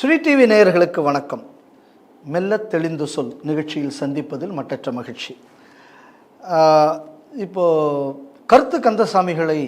Sri TV நேயர்களுக்கு வணக்கம். மெல்ல தெளிந்து சொல் நிகழ்ச்சியில் சந்திப்பதில் மட்டற்ற மகிழ்ச்சி. இப்போது கருத்து கந்தசாமிகளை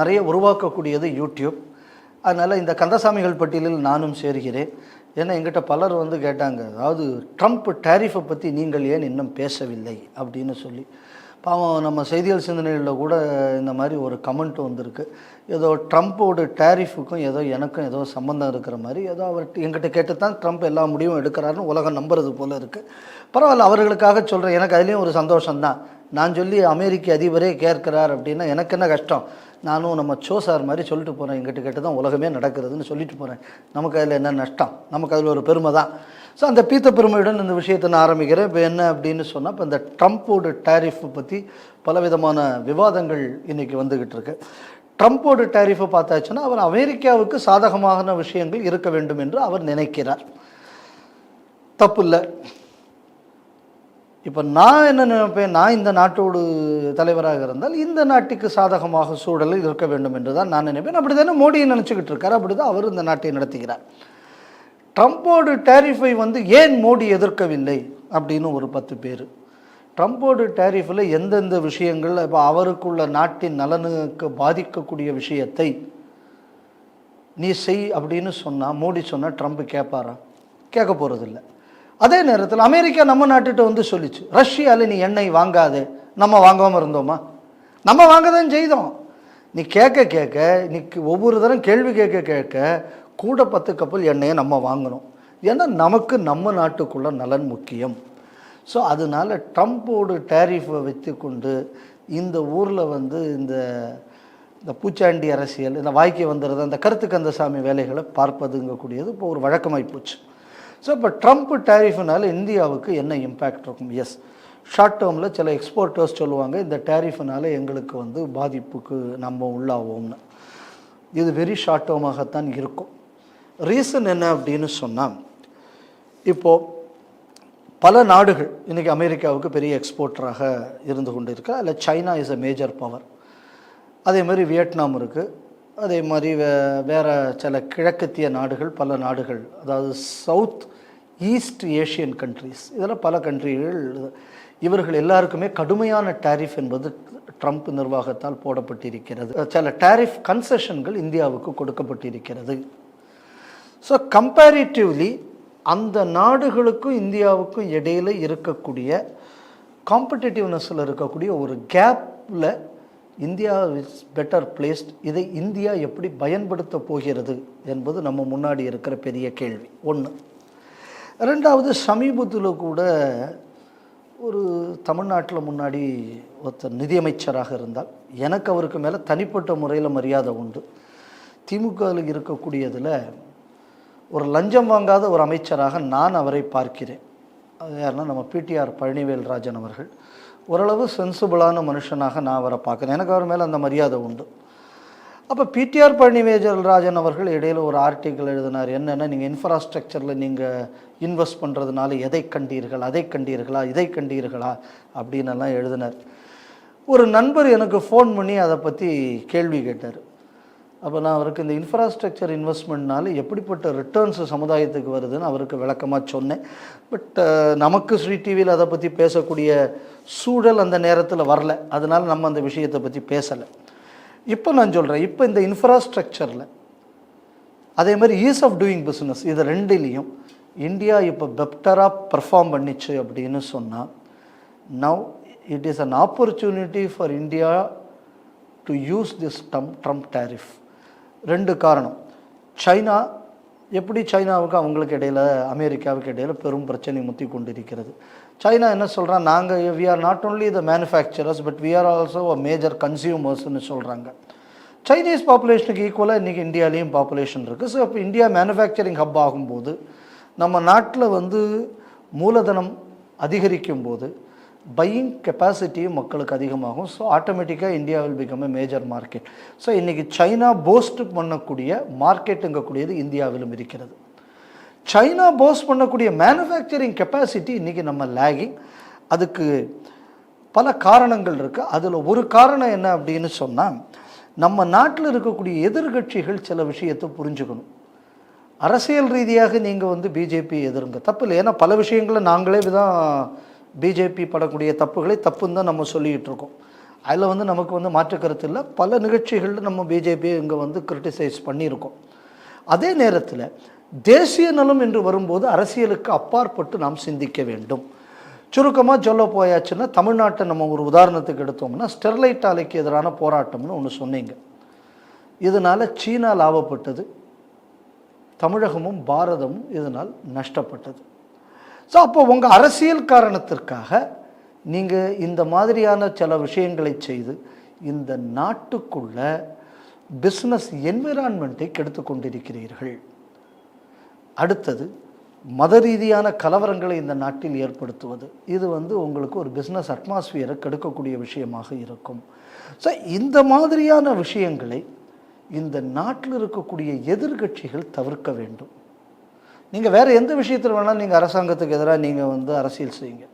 நிறைய உருவாக்கக்கூடியது யூடியூப். அதனால் இந்த கந்தசாமிகள் பட்டியலில் நானும் சேர்கிறேன். ஏன்னா எங்கிட்ட பலர் வந்து கேட்டாங்க அதாவது ட்ரம்ப் டேரிஃபை பற்றி நீங்கள் ஏன் இன்னும் பேசவில்லை? அப்படின்னு சொல்லி. பாவம் நம்ம செய்திகள் சிந்தனைகளில் கூட இந்த மாதிரி ஒரு கமெண்ட் வந்திருக்கு. ஏதோ ட்ரம்ப்போட டேரிஃபுக்கும் ஏதோ எனக்கும் ஏதோ சம்மந்தம் இருக்கிற மாதிரி ஏதோ அவர் எங்கிட்ட கேட்டு தான் ட்ரம்ப் எல்லா முடிவும் எடுக்கிறாருன்னு உலகம் நம்புறது போல இருக்குது பரவாயில்ல அவர்களுக்காக சொல்கிறேன் எனக்கு அதுலேயும் ஒரு சந்தோஷம்தான். நான் சொல்லி அமெரிக்க அதிபரே கேட்கிறார் அப்படின்னா எனக்கு என்ன கஷ்டம்? நானும் நம்ம சோ சார் மாதிரி சொல்லிட்டு போகிறேன் எங்கிட்ட கேட்டு தான் உலகமே நடக்கிறதுன்னு சொல்லிட்டு போகிறேன் நமக்கு அதில் என்ன நஷ்டம்? நமக்கு அதில் ஒரு பெருமை தான் ஸோ அந்த பீத்த பெருமையுடன் இந்த விஷயத்தை நான் ஆரம்பிக்கிறேன். இப்போ என்ன அப்படின்னு சொன்னால் இப்போ இந்த ட்ரம்ப்போட டேரிஃபை பற்றி பலவிதமான விவாதங்கள் இன்றைக்கி வந்துக்கிட்டு இருக்கு. ட்ரம்ப்போட டேரிஃபை பார்த்தாச்சுன்னா அவர் அமெரிக்காவுக்கு சாதகமான விஷயங்கள் இருக்க வேண்டும் என்று அவர் நினைக்கிறார். தப்பு இல்லை. இப்போ நான் என்ன நினைப்பேன் நான் இந்த நாட்டோடு தலைவராக இருந்தால் இந்த நாட்டுக்கு சாதகமாக சூழலில் இருக்க வேண்டும் என்று தான் நான் நினைப்பேன். அப்படி தானே மோடியை நினச்சிக்கிட்டு இருக்கார். அப்படி தான் அவர் இந்த நாட்டை நடத்துகிறார். ட்ரம்ப்போடு டேரிஃபை வந்து ஏன் மோடி எதிர்க்கவில்லை அப்படின்னு ஒரு பத்து பேர். ட்ரம்ப்போடு டேரிஃபில் எந்தெந்த விஷயங்கள் இப்போ அவருக்குள்ள நாட்டின் நலனுக்கு பாதிக்கக்கூடிய விஷயத்தை நீ செய் அப்படின்னு சொன்னால் மோடி சொன்னால் ட்ரம்ப் கேட்பாரா கேட்க போகிறதில்ல அதே நேரத்தில் அமெரிக்கா நம்ம நாட்டுகிட்ட வந்து சொல்லிச்சு ரஷ்யாவில் நீ எண்ணெய் வாங்காதே நம்ம வாங்காமல் இருந்தோமா? நம்ம வாங்க தான் செய்தோம். நீ கேட்க கேட்க நீ ஒவ்வொரு தரம் கேள்வி கேட்க கேட்க கூட பத்து கப்பல் எண்ணெயை நம்ம வாங்கணும். ஏன்னா நமக்கு நம்ம நாட்டுக்குள்ள நலன் முக்கியம். ஸோ அதனால ட்ரம்ப்போடு டேரிஃபை வைத்துக்கொண்டு இந்த ஊரில் வந்து இந்த இந்த பூச்சாண்டி அரசியல் இந்த வாய்க்கு வந்துடுறது அந்த கருத்து கந்தசாமி வேலைகளை பார்ப்பதுங்கக்கூடியது இப்போ ஒரு வழக்கமாகி போச்சு. ஸோ இப்போ ட்ரம்ப் டேரிஃப்னால இந்தியாவுக்கு என்ன இம்பேக்ட் இருக்கும்? எஸ் ஷார்ட் டேர்மில் சில எக்ஸ்போர்ட்டர்ஸ் சொல்லுவாங்க இந்த டேரிஃப்னால எங்களுக்கு வந்து பாதிப்புக்கு நம்ம உள்ளாவோம்னு. இது வெரி ஷார்ட் டேர்மாகத்தான் இருக்கும். ரீசன் என்ன அப்படின்னு சொன்னால் இப்போது பல நாடுகள் இன்றைக்கி அமெரிக்காவுக்கு பெரிய எக்ஸ்போர்ட்டராக இருந்து கொண்டு இருக்கு அதில் China is a major power அதே மாதிரி வியட்நாம் இருக்குது அதே மாதிரி வே வேறு சில கிழக்கத்திய நாடுகள் பல நாடுகள் அதாவது சவுத் ஈஸ்ட் ஏஷியன் கண்ட்ரீஸ் இதில் பல கண்ட்ரிகள் இவர்கள் எல்லாருக்குமே கடுமையான டேரிஃப் என்பது ட்ரம்ப் நிர்வாகத்தால் போடப்பட்டிருக்கிறது. சில டேரிஃப் கன்செஷன்கள் இந்தியாவுக்கு கொடுக்கப்பட்டிருக்கிறது. ஸோ கம்பேரிட்டிவ்லி அந்த நாடுகளுக்கும் இந்தியாவுக்கும் இடையில இருக்கக்கூடிய காம்படிட்டிவ்னஸில் இருக்கக்கூடிய ஒரு கேப்பில் இந்தியா இஸ் பெட்டர் பிளேஸ்ட் இதை இந்தியா எப்படி பயன்படுத்த போகிறது என்பது நம்ம முன்னாடி இருக்கிற பெரிய கேள்வி. ஒன்று ரெண்டாவது சமீபத்தில் கூட ஒரு தமிழ்நாட்டில் முன்னாடி ஒருத்தர் நிதியமைச்சராக இருந்தால் எனக்கு அவருக்கு மேலே தனிப்பட்ட முறையில் மரியாதை உண்டு. திமுகவில் இருக்கக்கூடியதில் ஒரு லஞ்சம் வாங்காத ஒரு அமைச்சராக நான் அவரை பார்க்கிறேன். அது யாருன்னா நம்ம பிடிஆர் பழனிவேல் ராஜன் அவர்கள். ஓரளவு சென்சிபிளான மனுஷனாக நான் அவரை பார்க்குறேன். எனக்கு அவர் மேலே அந்த மரியாதை உண்டு. அப்போ பிடிஆர் பழனிவேல் ராஜன் அவர்கள் இடையில் ஒரு ஆர்டிக்கல் எழுதினார். என்னென்னா நீங்கள் இன்ஃப்ராஸ்ட்ரக்சரில் நீங்கள் இன்வெஸ்ட் பண்ணுறதுனால எதை கண்டீர்கள் அதை கண்டீர்களா இதை கண்டீர்களா அப்படின்னு எல்லாம் எழுதினார். ஒரு நண்பர் எனக்கு ஃபோன் பண்ணி அதை பற்றி கேள்வி கேட்டார். அப்போ நான் அவருக்கு இந்த இன்ஃப்ராஸ்ட்ரக்சர் இன்வெஸ்ட்மெண்ட்னால எப்படிப்பட்ட ரிட்டர்ன்ஸ் சமுதாயத்துக்கு வருதுன்னு அவருக்கு விளக்கமாக சொன்னேன். பட் நமக்கு ஸ்ரீ டிவியில் அதை பற்றி பேசக்கூடிய சூழல் அந்த நேரத்தில் வரல. அதனால் நம்ம அந்த விஷயத்தை பற்றி பேசலை. இப்போ நான் சொல்கிறேன் இப்போ இந்த இன்ஃப்ராஸ்ட்ரக்சரில் அதே மாதிரி ஈஸ் ஆஃப் டூயிங் பிஸ்னஸ் இது ரெண்டுலேயும் இந்தியா இப்போ பெப்டராக பெர்ஃபார்ம் பண்ணிச்சு அப்படின்னு சொன்னால் now it is an opportunity for India to use this டம் ட்ரம்ப் டேரிஃப் ரெண்டு காரணம். சைனா எப்படி சைனாவுக்கு அவங்களுக்கு இடையில் அமெரிக்காவுக்கு இடையில் பெரும் பிரச்சனை முத்தி கொண்டிருக்கிறது. சைனா என்ன சொல்கிறான் நாங்கள் we are not only the manufacturers but we are also a major கன்சியூமர்ஸ்னு சொல்கிறாங்க சைனீஸ் பாப்புலேஷனுக்கு ஈக்குவலாக இன்றைக்கி இந்தியாலேயும் பாப்புலேஷன் இருக்குது ஸோ இப்போ இந்தியா மேனுஃபேக்சரிங் ஹப் ஆகும்போது நம்ம நாட்டில் வந்து மூலதனம் அதிகரிக்கும் போது பையிங் கெப்பாசிட்டியும் மக்களுக்கு அதிகமாகும். ஸோ ஆட்டோமேட்டிக்காக India will become a major market so இன்றைக்கி சைனா போஸ்ட் பண்ணக்கூடிய மார்க்கெட்டுங்கக்கூடியது இந்தியாவிலும் இருக்கிறது. சைனா போஸ்ட் பண்ணக்கூடிய மேனுஃபேக்சரிங் கெப்பாசிட்டி இன்றைக்கி நம்ம லேகிங் அதுக்கு பல காரணங்கள் இருக்குது அதில் ஒரு காரணம் என்ன அப்படின்னு சொன்னால் நம்ம நாட்டில் இருக்கக்கூடிய எதிர்கட்சிகள் சில விஷயத்தை புரிஞ்சுக்கணும். அரசியல் ரீதியாக நீங்கள் வந்து பிஜேபி எதிருங்க. தப்பு இல்லை. ஏன்னா பல விஷயங்களை நாங்களே தான் பிஜேபி படக்கூடிய தப்புகளை தப்புன்னு தான் நம்ம சொல்லிக்கிட்டு இருக்கோம். அதில் வந்து நமக்கு வந்து மாற்று கருத்து இல்லை. பல நிகழ்ச்சிகளில் நம்ம பிஜேபியை இங்கே வந்து கிரிட்டிசைஸ் பண்ணியிருக்கோம். அதே நேரத்தில் தேசிய நலம் என்று வரும்போது அரசியலுக்கு அப்பாற்பட்டு நாம் சிந்திக்க வேண்டும். சுருக்கமாக சொல்ல போயாச்சுன்னா தமிழ்நாட்டை நம்ம ஒரு உதாரணத்துக்கு எடுத்தோம்னா ஸ்டெர்லைட் ஆலைக்கு எதிரான போராட்டம்னு ஒன்று சொன்னீங்க. இதனால் சீனா லாபப்பட்டது. தமிழகமும் பாரதமும் இதனால் நஷ்டப்பட்டது. ஸோ அப்போ உங்கள் அரசியல் காரணத்திற்காக நீங்கள் இந்த மாதிரியான சில விஷயங்களை செய்து இந்த நாட்டுக்குள்ள பிஸ்னஸ் என்விரான்மெண்ட்டை கெடுத்து கொண்டிருக்கிறீர்கள். அடுத்தது மத ரீதியான கலவரங்களை இந்த நாட்டில் ஏற்படுத்துவது. இது வந்து உங்களுக்கு ஒரு பிஸ்னஸ் அட்மாஸ்பியரை கெடுக்கக்கூடிய விஷயமாக இருக்கும். ஸோ இந்த மாதிரியான விஷயங்களை இந்த நாட்டில் இருக்கக்கூடிய எதிர்கட்சிகள் தவிர்க்க வேண்டும். நீங்கள் வேறு எந்த விஷயத்தில் வேணாலும் நீங்கள் அரசாங்கத்துக்கு எதிராக நீங்கள் வந்து அரசியல் செய்யுங்க.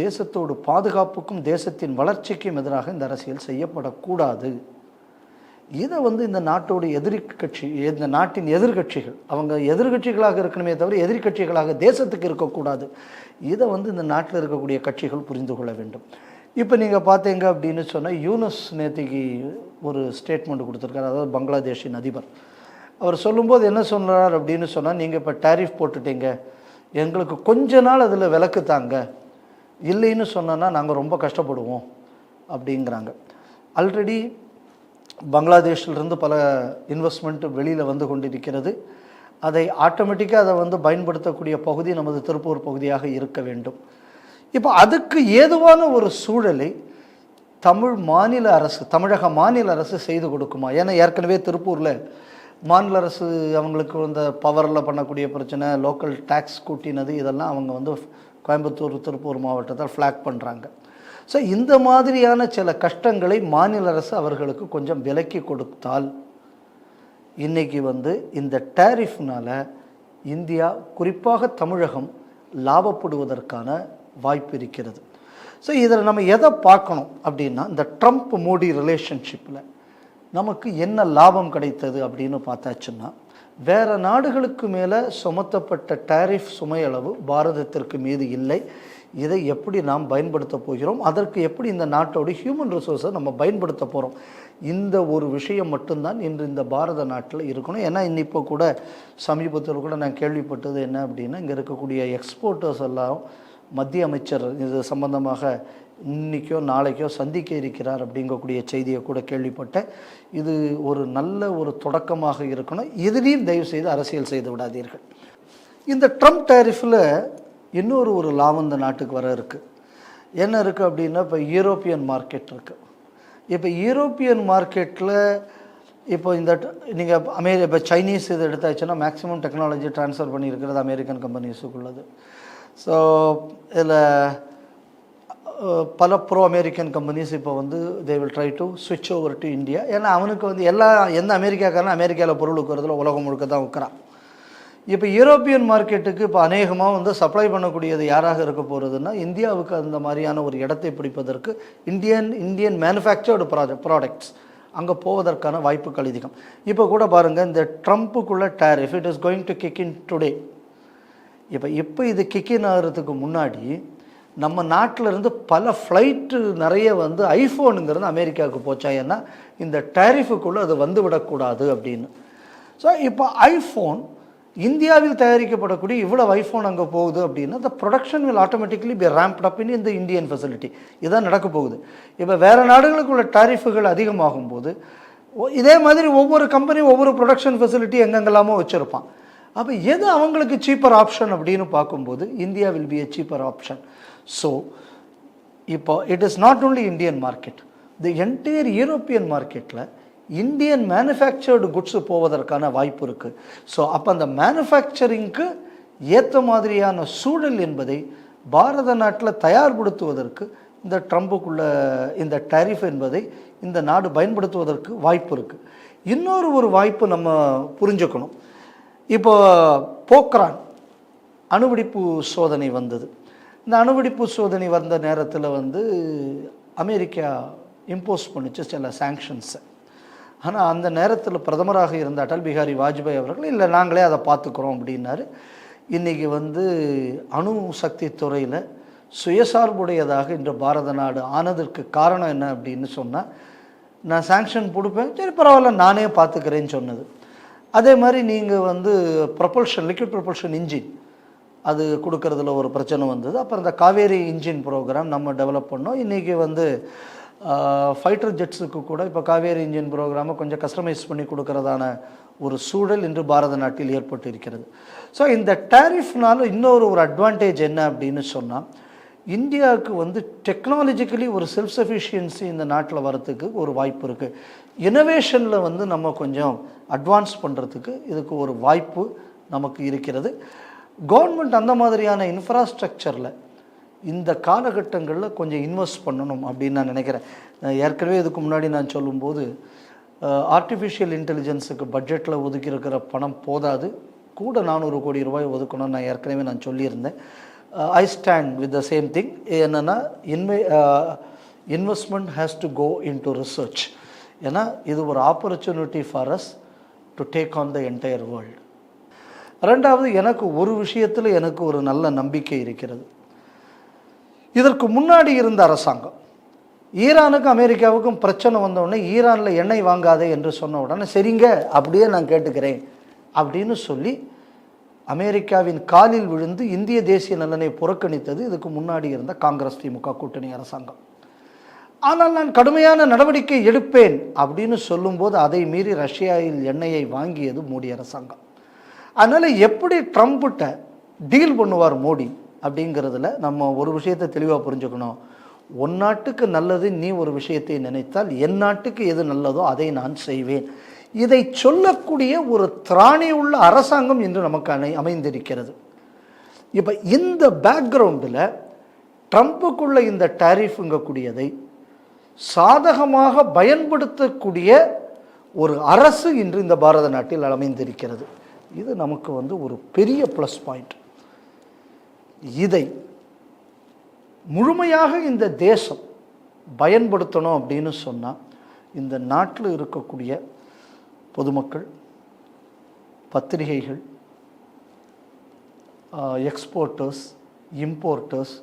தேசத்தோடு பாதுகாப்புக்கும் தேசத்தின் வளர்ச்சிக்கும் எதிராக இந்த அரசியல் செய்யப்படக்கூடாது. இதை வந்து இந்த நாட்டோட எதிர்கட்சி இந்த நாட்டின் எதிர்கட்சிகள் அவங்க எதிர்கட்சிகளாக இருக்கணுமே தவிர எதிர்கட்சிகளாக தேசத்துக்கு இருக்கக்கூடாது. இதை வந்து இந்த நாட்டில் இருக்கக்கூடிய கட்சிகள் புரிந்து கொள்ள வேண்டும். இப்போ நீங்கள் பார்த்தீங்க அப்படின்னு சொன்னால் யூனஸ் நேத்திக்கு ஒரு ஸ்டேட்மெண்ட் கொடுத்துருக்காரு. அதாவது பங்களாதேஷின் அதிபர். அவர் சொல்லும்போது என்ன சொல்கிறார் அப்படின்னு சொன்னால் நீங்கள் இப்போ டேரிஃப் போட்டுட்டீங்க. எங்களுக்கு கொஞ்ச நாள் அதில் விலக்கு தாங்க. இல்லைன்னு சொன்னோன்னா நாங்கள் ரொம்ப கஷ்டப்படுவோம். அப்படிங்கிறாங்க. ஆல்ரெடி பங்களாதேஷிலிருந்து பல இன்வெஸ்ட்மெண்ட் வெளியில் வந்து கொண்டிருக்கிறது. அதை ஆட்டோமேட்டிக்காக அதை வந்து பயன்படுத்தக்கூடிய பகுதி நமது திருப்பூர் பகுதியாக இருக்க வேண்டும். இப்போ அதுக்கு ஏதுவான ஒரு சூழலை தமிழ் மாநில அரசு தமிழக மாநில அரசு செய்து கொடுக்குமா? ஏன்னா ஏற்கனவே திருப்பூரில் மாநில அரசு அவங்களுக்கு இந்த பவரில் பண்ணக்கூடிய பிரச்சனை லோக்கல் டேக்ஸ் கூட்டினது இதெல்லாம் அவங்க வந்து கோயம்புத்தூர் திருப்பூர் மாவட்டத்தில் ஃப்ளாக் பண்ணுறாங்க ஸோ இந்த மாதிரியான சில கஷ்டங்களை மாநில அரசு அவர்களுக்கு கொஞ்சம் விலக்கி கொடுத்தால் இன்னைக்கு வந்து இந்த டேரிஃப்னால் இந்தியா குறிப்பாக தமிழகம் லாபப்படுவதற்கான வாய்ப்பு இருக்கிறது. ஸோ இதில் நம்ம எதை பார்க்கணும் அப்படின்னா இந்த ட்ரம்ப் மோடி ரிலேஷன்ஷிப்பில் நமக்கு என்ன லாபம் கிடைத்தது அப்படின்னு பார்த்தாச்சுன்னா வேறு நாடுகளுக்கு மேலே சுமத்தப்பட்ட டேரிஃப் சுமையளவு பாரதத்திற்கு மீது இல்லை. இதை எப்படி நாம் பயன்படுத்த போகிறோம்? அதற்கு எப்படி இந்த நாட்டோட ஹியூமன் ரிசோர்ஸை நம்ம பயன்படுத்த போகிறோம் இந்த ஒரு விஷயம் மட்டும்தான் இன்று இந்த பாரத நாட்டில் இருக்கணும். ஏன்னா இப்போ கூட சமீபத்தில் கூட நான் கேள்விப்பட்டது என்ன அப்படின்னா இங்கே இருக்கக்கூடிய எக்ஸ்போர்ட்டர்ஸ் எல்லாம் மத்திய அமைச்சர் இது சம்பந்தமாக இன்னைக்கோ நாளைக்கோ சந்திக்க இருக்கிறார் அப்படிங்கக்கூடிய செய்தியை கூட கேள்விப்பட்டேன். இது ஒரு நல்ல ஒரு தொடக்கமாக இருக்கணும். எதிரையும் தயவு செய்து அரசியல் செய்து விடாதீர்கள். இந்த ட்ரம்ப் டேரிஃபில் இன்னொரு ஒரு லாபம் இந்த நாட்டுக்கு வர இருக்குது என்ன இருக்குது அப்படின்னா இப்போ யூரோப்பியன் மார்க்கெட் இருக்குது இப்போ யூரோப்பியன் மார்க்கெட்டில் இப்போ இந்த நீங்கள் அமெரி இப்போ சைனீஸ் இது எடுத்தாச்சுன்னா மேக்ஸிமம் டெக்னாலஜி ட்ரான்ஸ்ஃபர் பண்ணியிருக்கிறது அமெரிக்கன் கம்பெனிஸுக்குள்ளது ஸோ இதில் பல ப்ரோ அமெரிக்கன் கம்பெனிஸ் இப்போ வந்து தே வில் ட்ரை டு சுவிட்ச் ஓவர் டு இந்தியா ஏன்னா அவனுக்கு வந்து எல்லா எந்த அமெரிக்காக்காரனும் அமெரிக்காவில் பொருள் விற்கிறதுல உலகம் முழுக்க தான் விற்கிறான் இப்போ யூரோப்பியன் மார்க்கெட்டுக்கு இப்போ அநேகமாக வந்து சப்ளை பண்ணக்கூடியது யாராக இருக்க போகிறதுன்னா இந்தியாவுக்கு அந்த மாதிரியான ஒரு இடத்தை பிடிப்பதற்கு Indian Indian manufactured project products அங்கே போவதற்கான வாய்ப்புகள் அதிகம். இப்போ கூட பாருங்கள் இந்த ட்ரம்ப்புக்குள்ள tariff it is going to kick in today இப்போ இப்போ இது கிக்கின் ஆகிறதுக்கு முன்னாடி நம்ம நாட்டில் இருந்து பல ஃப்ளைட்டு நிறைய வந்து ஐஃபோனுங்கிறது அமெரிக்காவுக்கு போச்சா? ஏன்னா இந்த டேரிஃபுக்குள்ளே அது வந்து விடக்கூடாது அப்படின்னு. ஸோ இப்போ ஐஃபோன் இந்தியாவில் தயாரிக்கப்படக்கூடிய இவ்வளோ ஐஃபோன் அங்கே போகுது அப்படின்னா இந்த production will automatically be ramped up in இந்த இந்தியன் ஃபெசிலிட்டி இதுதான் நடக்க போகுது. இப்போ வேறு நாடுகளுக்குள்ள டாரிஃபுகள் அதிகமாகும் போது இதே மாதிரி ஒவ்வொரு கம்பெனியும் ஒவ்வொரு ப்ரொடக்ஷன் ஃபெசிலிட்டி எங்கெங்கெல்லாமோ வச்சுருப்பான். அப்போ எது அவங்களுக்கு சீப்பர் ஆப்ஷன் அப்படின்னு பார்க்கும்போது India will be a cheaper option so இப்போ it is not only Indian market the entire European மார்க்கெட்டில் இந்தியன் மேனுஃபேக்சர்டு குட்ஸு போவதற்கான வாய்ப்பு இருக்குது ஸோ அப்போ அந்த மேனுஃபேக்சரிங்க்கு ஏற்ற மாதிரியான சூழல் என்பதை பாரத நாட்டில் தயார்படுத்துவதற்கு இந்த ட்ரம்புக்குள்ள இந்த டேரிஃப் என்பதை இந்த நாடு பயன்படுத்துவதற்கு வாய்ப்பு இருக்குது இன்னொரு ஒரு வாய்ப்பு நம்ம புரிஞ்சுக்கணும். இப்போ போக்ரான் அணுவெடிப்பு சோதனை வந்தது. இந்த அணுவெடிப்பு சோதனை வந்த நேரத்தில் வந்து அமெரிக்கா இம்போஸ் பண்ணுச்சு சில சாங்ஷன்ஸை ஆனால் அந்த நேரத்தில் பிரதமராக இருந்த அடல் பிகாரி வாஜ்பாய் அவர்கள் இல்லை நாங்களே அதை பார்த்துக்குறோம் அப்படின்னாரு. இன்றைக்கி வந்து அணு சக்தி துறையில் சுயசார்புடையதாக இன்று பாரத நாடு ஆனதற்கு காரணம் என்ன அப்படின்னு சொன்னால் நான் சாங்ஷன் கொடுப்பேன் சரி பரவாயில்ல நானே பார்த்துக்கிறேன்னு சொன்னது. அதே மாதிரி நீங்கள் வந்து ப்ரொபல்ஷன் லிக்விட் ப்ரொப்பல்ஷன் இன்ஜின் அது கொடுக்கறதுல ஒரு பிரச்சனை வந்தது. அப்புறம் இந்த காவேரி இன்ஜின் ப்ரோக்ராம் நம்ம டெவலப் பண்ணோம். இன்றைக்கி வந்து ஃபைட்டர் ஜெட்ஸுக்கு கூட இப்போ காவேரி இன்ஜின் ப்ரோக்ராமை கொஞ்சம் கஸ்டமைஸ் பண்ணி கொடுக்கறதான ஒரு சூழல் இன்று பாரத நாட்டில் ஏற்பட்டு இருக்கிறது ஸோ இந்த டேரிஃப்னால இன்னொரு ஒரு அட்வான்டேஜ் என்ன அப்படின்னு சொன்னால் இந்தியாவுக்கு வந்து டெக்னாலஜிக்கலி ஒரு செல்ஃப் சஃபிஷியன்சி இந்த நாட்டில் வரத்துக்கு ஒரு வாய்ப்பு இருக்குது இனோவேஷனில் வந்து நம்ம கொஞ்சம் அட்வான்ஸ் பண்ணுறதுக்கு இதுக்கு ஒரு வாய்ப்பு நமக்கு இருக்கிறது. கவர்மெண்ட் அந்த மாதிரியான இன்ஃப்ராஸ்ட்ரக்சரில் இந்த காலகட்டங்களில் கொஞ்சம் இன்வெஸ்ட் பண்ணணும் அப்படின்னு நான் நினைக்கிறேன். ஏற்கனவே இதுக்கு முன்னாடி நான் சொல்லும்போது ஆர்டிஃபிஷியல் இன்டெலிஜென்ஸுக்கு பட்ஜெட்டில் ஒதுக்கியிருக்கிற பணம் போதாது. கூட நானூறு கோடி ரூபாய் ஒதுக்கணும்னு நான் ஏற்கனவே நான் சொல்லியிருந்தேன். I stand with the same thing என்னென்னா இன்வெ investment has to go into research ஏன்னா இது ஒரு opportunity for us to take on the entire world ரெண்டாவது எனக்கு ஒரு விஷயத்தில் எனக்கு ஒரு நல்ல நம்பிக்கை இருக்கிறது. இதற்கு முன்னாடி இருந்த அரசாங்கம் ஈரானுக்கும் அமெரிக்காவுக்கும் பிரச்சனை வந்தவுடனே ஈரானில் எண்ணெய் வாங்காதே என்று சொன்ன உடனே சரிங்க அப்படியே நான் கேட்டுக்கிறேன் அப்படின்னு சொல்லி அமெரிக்காவின் காலில் விழுந்து இந்திய தேசிய நலனை புறக்கணித்தது. இதுக்கு முன்னாடி இருந்த காங்கிரஸ் திமுக கூட்டணி அரசாங்கம். ஆனால் நான் கடுமையான நடவடிக்கை எடுப்பேன் அப்படின்னு சொல்லும்போது அதை மீறி ரஷ்யாவில் எண்ணெயை வாங்கியது மோடி அரசாங்கம். அதனால் எப்படி ட்ரம்ப்கிட்ட டீல் பண்ணுவார் மோடி அப்படிங்கிறதுல நம்ம ஒரு விஷயத்தை தெளிவாக புரிஞ்சுக்கணும். உன் நாட்டுக்கு நல்லது நீ ஒரு விஷயத்தை நினைத்தால் என் நாட்டுக்கு எது நல்லதோ அதை நான் செய்வேன். இதை சொல்லக்கூடிய ஒரு திராணி உள்ள அரசாங்கம் இன்று நமக்கு அணை அமைந்திருக்கிறது. இப்போ இந்த பேக்ரவுண்டில் ட்ரம்ப்புக்குள்ள இந்த டேரிஃபுங்கக்கூடியதை சாதகமாக பயன்படுத்தக்கூடிய ஒரு அரசு இன்று இந்த பாரத நாட்டில் அமைந்திருக்கிறது. இது நமக்கு வந்து ஒரு பெரிய ப்ளஸ் பாயிண்ட் இதை முழுமையாக இந்த தேசம் பயன்படுத்தணும் அப்படின்னு சொன்னால் இந்த நாட்டில் இருக்கக்கூடிய பொதுமக்கள் பத்திரிகைகள் எக்ஸ்போர்ட்டர்ஸ் இம்போர்ட்டர்ஸ்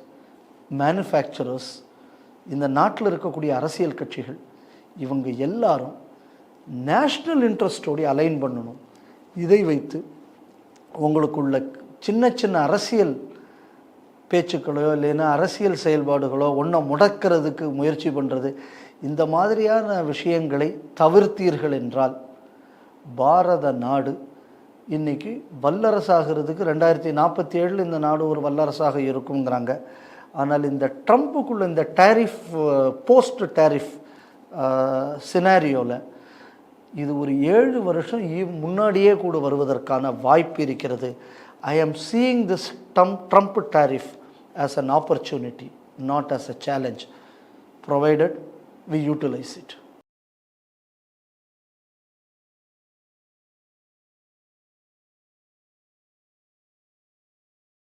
மேனுஃபேக்சரர்ஸ் இந்த நாட்டில் இருக்கக்கூடிய அரசியல் கட்சிகள் இவங்க எல்லாரும் நேஷ்னல் இன்ட்ரெஸ்டோடு அலைன் பண்ணணும். இதை வைத்து உங்களுக்குள்ள சின்ன சின்ன அரசியல் பேச்சுக்களோ இல்லைன்னா அரசியல் செயல்பாடுகளோ ஒன்றை முடக்கிறதுக்கு முயற்சி பண்ணுறது இந்த மாதிரியான விஷயங்களை தவிர்த்தீர்கள் என்றால் பாரத நாடு. இன்னைக்கு வல்லரசாகிறதுக்கு ரெண்டாயிரத்தி நாற்பத்தி ஏழில் இந்த நாடு ஒரு வல்லரசாக இருக்குங்கிறாங்க. ஆனால் இந்த ட்ரம்ப்புக்குள்ள இந்த டேரிஃப் போஸ்ட் டேரிஃப் சினாரியோவில் இது ஒரு ஏழு வருஷம் இ- முன்னாடியே கூட வருவதற்கான வாய்ப்பு இருக்கிறது. I am seeing this drum Trump tariff as an opportunity not as a challenge provided we utilise it